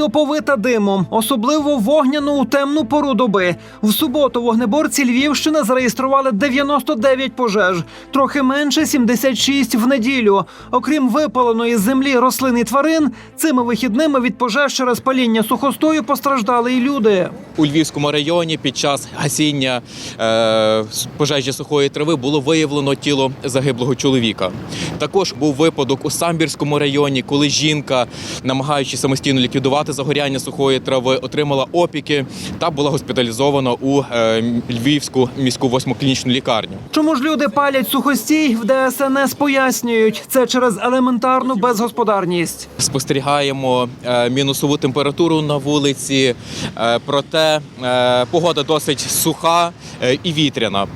оповита димом, особливо вогняну у темну пору доби. В суботу вогнеборці Львівщини зареєстрували 99 пожеж, трохи менше 76 в неділю. Окрім випаленої з землі рослин і тварин, цими вихідними від пожеж через паління сухостою постраждали й люди. У Львівському районі під час гасіння е, пожежі сухої трави було виявлено тіло загиблого чоловіка. Також був випадок у Самбірському районі, коли жінка, намагаючись самостійно ліквідувати загоряння сухої трави, отримала опіки та була госпіталізована у е, Львівську міську восьмоклінічну лікарню. Чому ж люди палять сухостій? В ДСНС пояснюють це через елементарну безгосподарність. Спостерігаємо е, мінусову температуру на вулиці, е, проте погода досить суха і вітряна,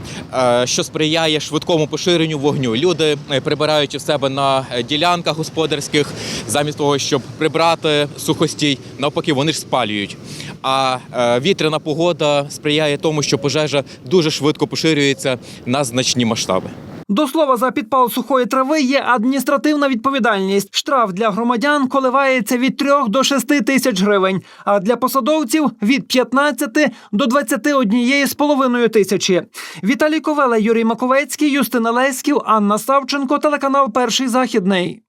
що сприяє швидкому поширенню вогню. Люди, прибираючи в себе на ділянках господарських, замість того, щоб прибрати сухостій, навпаки, вони ж спалюють. А е, вітряна погода сприяє тому, що пожежа дуже швидко поширюється на значні масштаби. До слова, за підпал сухої трави є адміністративна відповідальність. Штраф для громадян коливається від 3 до 6 тисяч гривень, а для посадовців від 15 до 21 з половиною тисячі. Віталій Ковела, Юрій Маковецький, Юстина Леськів, Анна Савченко, телеканал Перший західний.